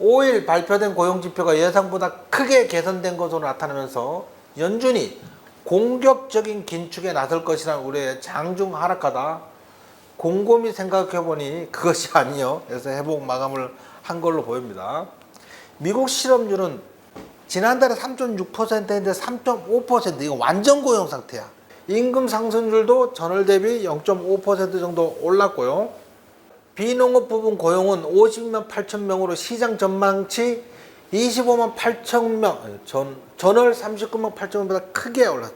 5일 발표된 고용지표가 예상보다 크게 개선된 것으로 나타나면서 연준이 공격적인 긴축에 나설 것이라는 우려에 장중 하락하다 곰곰이 생각해보니 그것이 아니요. 그래서 회복 마감을 한 걸로 보입니다. 미국 실업률은 지난달에 3.6%인데 3.5% 이거 완전 고용 상태야. 임금 상승률도 전월 대비 0.5% 정도 올랐고요. 비농업 부분 고용은 50만 8천 명으로 시장 전망치 25만 8천 명, 전, 전월 39만 8천 명보다 크게 올랐어.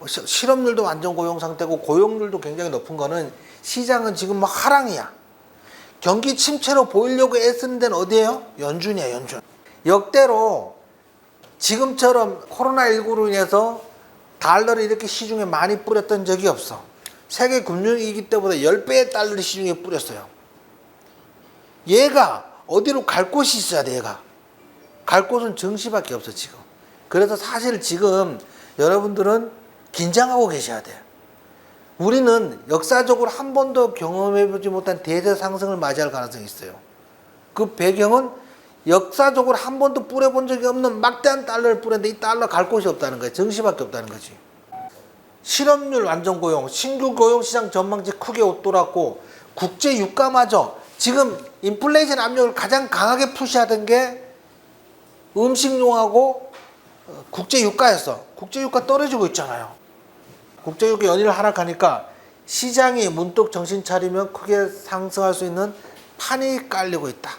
어, 시- 실업률도 완전 고용 상태고 고용률도 굉장히 높은 거는 시장은 지금 뭐 하랑이야. 경기 침체로 보이려고 애쓰는 데는 어디예요? 연준이야, 연준. 역대로 지금처럼 코로나19로 인해서 달러를 이렇게 시중에 많이 뿌렸던 적이 없어. 세계 금융위기 때보다 10배의 달러를 시중에 뿌렸어요. 얘가 어디로 갈 곳이 있어야 돼, 얘가. 갈 곳은 증시밖에 없어, 지금. 그래서 사실 지금 여러분들은 긴장하고 계셔야 돼요. 우리는 역사적으로 한 번도 경험해보지 못한 대세 상승을 맞이할 가능성이 있어요. 그 배경은 역사적으로 한 번도 뿌려본 적이 없는 막대한 달러를 뿌렸는데 이 달러 갈 곳이 없다는 거예요. 증시밖에 없다는 거지. 실업률 완전 고용, 신규 고용 시장 전망치 크게 옷돌았고 국제 유가마저 지금 인플레이션 압력을 가장 강하게 푸시하던 게 음식용하고 어, 국제 유가였어. 국제 유가 떨어지고 있잖아요. 국제 유가 연일 하락하니까 시장이 문득 정신 차리면 크게 상승할 수 있는 판이 깔리고 있다.